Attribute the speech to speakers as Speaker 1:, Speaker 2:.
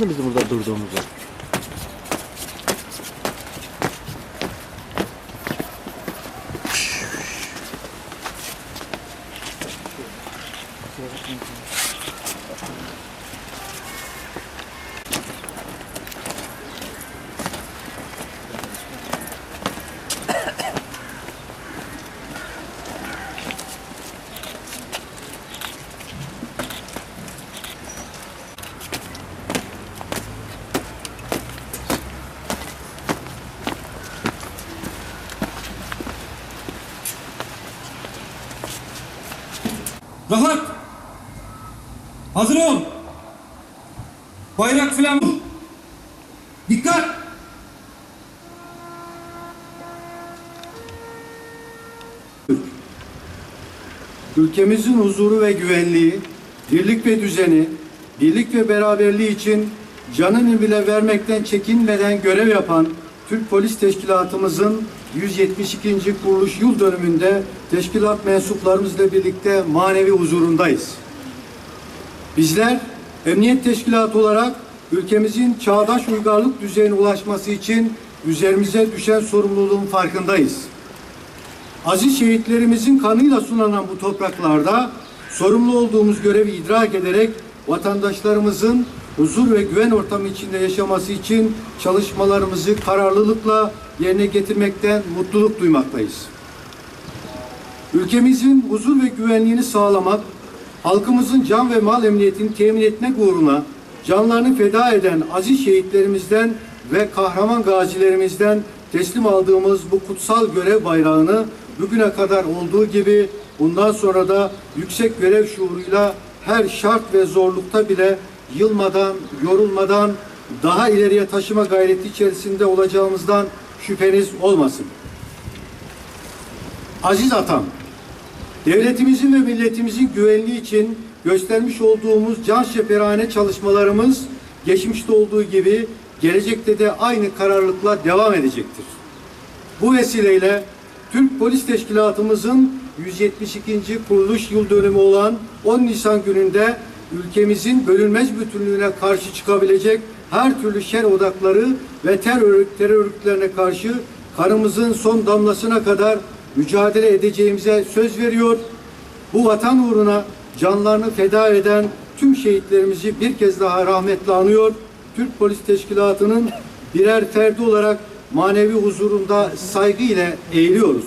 Speaker 1: Bizim burada durduğumuzu.
Speaker 2: Rahat. Hazır ol. Bayrak filan. Dikkat.
Speaker 3: Ülkemizin huzuru ve güvenliği, dirlik ve düzeni, birlik ve beraberliği için canını bile vermekten çekinmeden görev yapan Türk Polis Teşkilatımızın 172. kuruluş yıl dönümünde teşkilat mensuplarımızla birlikte manevi huzurundayız. Bizler emniyet teşkilatı olarak ülkemizin çağdaş uygarlık düzeyine ulaşması için üzerimize düşen sorumluluğun farkındayız. Aziz şehitlerimizin kanıyla sunanan bu topraklarda sorumlu olduğumuz görevi idrak ederek vatandaşlarımızın huzur ve güven ortamı içinde yaşaması için çalışmalarımızı kararlılıkla yerine getirmekten mutluluk duymaktayız. Ülkemizin huzur ve güvenliğini sağlamak, halkımızın can ve mal emniyetini temin etmek uğruna canlarını feda eden aziz şehitlerimizden ve kahraman gazilerimizden teslim aldığımız bu kutsal görev bayrağını bugüne kadar olduğu gibi bundan sonra da yüksek görev şuuruyla her şart ve zorlukta bile yılmadan, yorulmadan daha ileriye taşıma gayreti içerisinde olacağımızdan şüpheniz olmasın. Aziz atam, devletimizin ve milletimizin güvenliği için göstermiş olduğumuz can şeperhane çalışmalarımız geçmişte olduğu gibi gelecekte de aynı kararlılıkla devam edecektir. Bu vesileyle Türk Polis Teşkilatımızın 172. kuruluş yıl dönümü olan 10 Nisan gününde ülkemizin bölünmez bütünlüğüne karşı çıkabilecek her türlü şer odakları ve terör, terör örgütlerine karşı kanımızın son damlasına kadar mücadele edeceğimize söz veriyor. Bu vatan uğruna canlarını feda eden tüm şehitlerimizi bir kez daha rahmetle anıyor. Türk Polis Teşkilatı'nın birer ferdi olarak manevi huzurunda saygı ile eğiliyoruz.